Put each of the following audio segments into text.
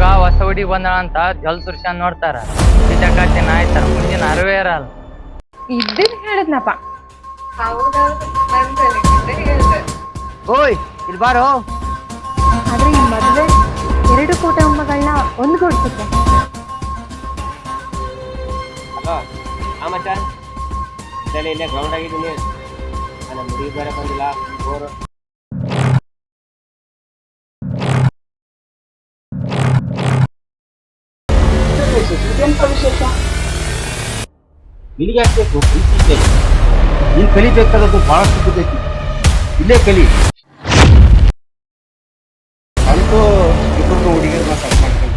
ಹುಡುಗಿ ಬಂದಳ ಅಂತ ಜಲ್ ಸುರ್ಸ್ಯಾನ್ ನೋಡ್ತಾರ. ಕತ್ತಿ ಆಯ್ತಾರ ಮುಂದಿನ ಅರಿವೇ ಇರಲ್ಲ. ಇದ್ದಿದ್ ಹೇಳಿದ್ನಪ್ಪ. ಓಯ್ ಇಲ್ಲಿ ಬಾರೋ. ಆದ್ರೆ ಈ ಮದುವೆ ಎರಡು ಕುಟುಂಬಗಳನ್ನ ಒಂದ್ಗೂಡ್ಸುತ್ತೆ. ಹಲೋ ಆ ಮಚ್ಚ. ಇಲ್ಲೇ ಇಲ್ಲೇ ಗ್ರೌಂಡ್ ಆಗಿದ್ದೀನಿ. ನಮ್ಮ ಮುಡಿ ಬೇರೆ ಬಂದಿಲ್ಲ. ಬೋರು. ನಿನಗೆ ಹಾಕ್ಬೇಕು ಪ್ರೀತಿ ನೀನ್ ಕಲಿಬೇಕಾದದ್ದು ಬಹಳಷ್ಟು ಬಿದ್ದೈತಿ ಇಲ್ಲೇ ಕಲಿ ಅಂತೂ ಇಬ್ಬರು ಹುಡುಗಿಯರನ್ನ ಸಟ್ ಮಾಡ್ಕೊಂಡು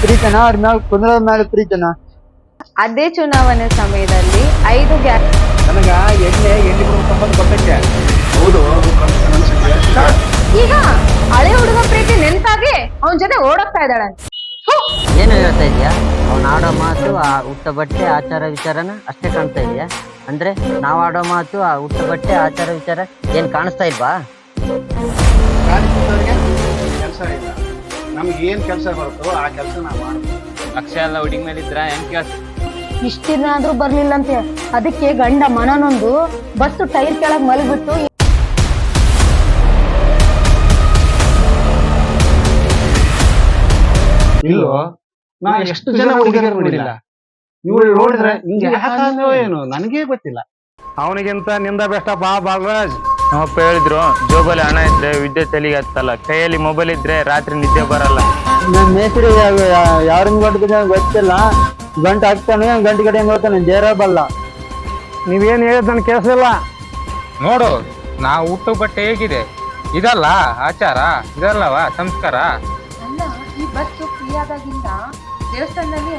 ಪ್ರೀತನ ಅವ್ರ ಮ್ಯಾಲ ಕುಂದ್ರ ಮೇಲೆ ಪ್ರೀತನ ಅದೇ ಚುನಾವಣೆ ಸಮಯದಲ್ಲಿ ಐದು ಗ್ಯಾಸ್ ಸಂಬಂಧ ಗೊತ್ತೈತೆ? ಹೌದು ಈಗ ಹಳೆ ಹುಡುಗ ಪ್ರೀತಿ ನೆನ್ಪಾಗಿ ಅವನ ಜೊತೆ ಓಡೋಗ್ತಾ ಇದ್ದಾಳೆ. ಏನು ಹೇಳ್ತಾ ಇದೆಯಾ ಅವ್ನು ಆಡೋ ಮಾತು ಆ ಹುಟ್ಟ ಬಟ್ಟೆ ಆಚಾರ ವಿಚಾರನ ಅಷ್ಟೇ ಕಾಣ್ತಾ ಇದೆಯಾ ಅಂದ್ರೆ ನಾವು ಆಡೋ ಮಾತು ಆ ಹುಟ್ಟ ಬಟ್ಟೆ ಆಚಾರ ವಿಚಾರ ಏನು ಕಾಣಿಸ್ತಾ ಇಲ್ವಾ? ಕೆಲಸ ಇಲ್ಲ. ನಮ್ಗೆ ಏನ್ ಕೆಲಸ ಬರುತ್ತೋ ಆ ಕೆಲಸ ನಾವು ಮಾಡ್ತೀವಿ. ಲಕ್ಷ ಎಲ್ಲ ಹುಡುಗಿ ಮೇಲೆ ಇದ್ರ ಹೆಂಗೆ ಕೆಲಸ ಇಷ್ಟ ದಿನ ಆದ್ರೂ ಬರ್ಲಿಲ್ಲ ಅಂತ ಅದಕ್ಕೆ ಗಂಡ ಮನನೊಂದು ಬಸ್ಸು ಟೈರ್ ಕೆಳಗ್ ಮಲಗಿಬಿಟ್ಟು ಇಲ್ಲೋ ನಾ ಎಷ್ಟು ಜನ ಹುಡುಗಿಯರು ನೋಡಿಲ್ಲ? ಇವ್ರು ನೋಡಿದ್ರೆ ಹಿಂಗೆ ಯಾಕಾದ್ರೋ ಏನು ನನಗೇ ಗೊತ್ತಿಲ್ಲ. ಅವನಿಗಿಂತ ನಿಂದ ಬೆಸ್ಟಪ್ಪ ಬಾಲರಾಜ್ ನಮ್ಮಪ್ಪ ಹೇಳಿದ್ರು ಜೋಬಲ್ಲಿ ಹಣ ಇದ್ರೆ ವಿದ್ಯೆ ತಲೆಗೆ ಹತ್ತಲ್ಲ. ಕೈಯಲ್ಲಿ ಮೊಬೈಲ್ ಇದ್ರೆ ರಾತ್ರಿ ನಿದ್ದೆ ಬರಲ್ಲ. ನನ್ನ ಮೇಸ್ತ್ರಿ ಯಾರನ್ನ ಗಂಟು ಗೊತ್ತಿಲ್ಲ. ಗಂಟು ಹಾಕ್ತಾನೆ ಗಂಟು ಕಡೆ ಹೆಂಗ್ ಹೋಗ್ತಾನೆ ಜೇರ ಬಲ್ಲ ನೀವೇನ್ ಹೇಳಿದ್ ನನ್ ಕೇಳಿಸಿಲ್ಲ ನೋಡು ನಾವು ಹುಟ್ಟು ಬಟ್ಟೆ ಹೇಗಿದೆ? ಇದಲ್ಲ ಆಚಾರ ಇದಲ್ಲವ ಸಂಸ್ಕಾರ? ಅಲ್ಲ ಈ ಬಸ್ ಫ್ರೀ ಆದಾಗಿಂದ ದೇವಸ್ಥಾನದಲ್ಲಿ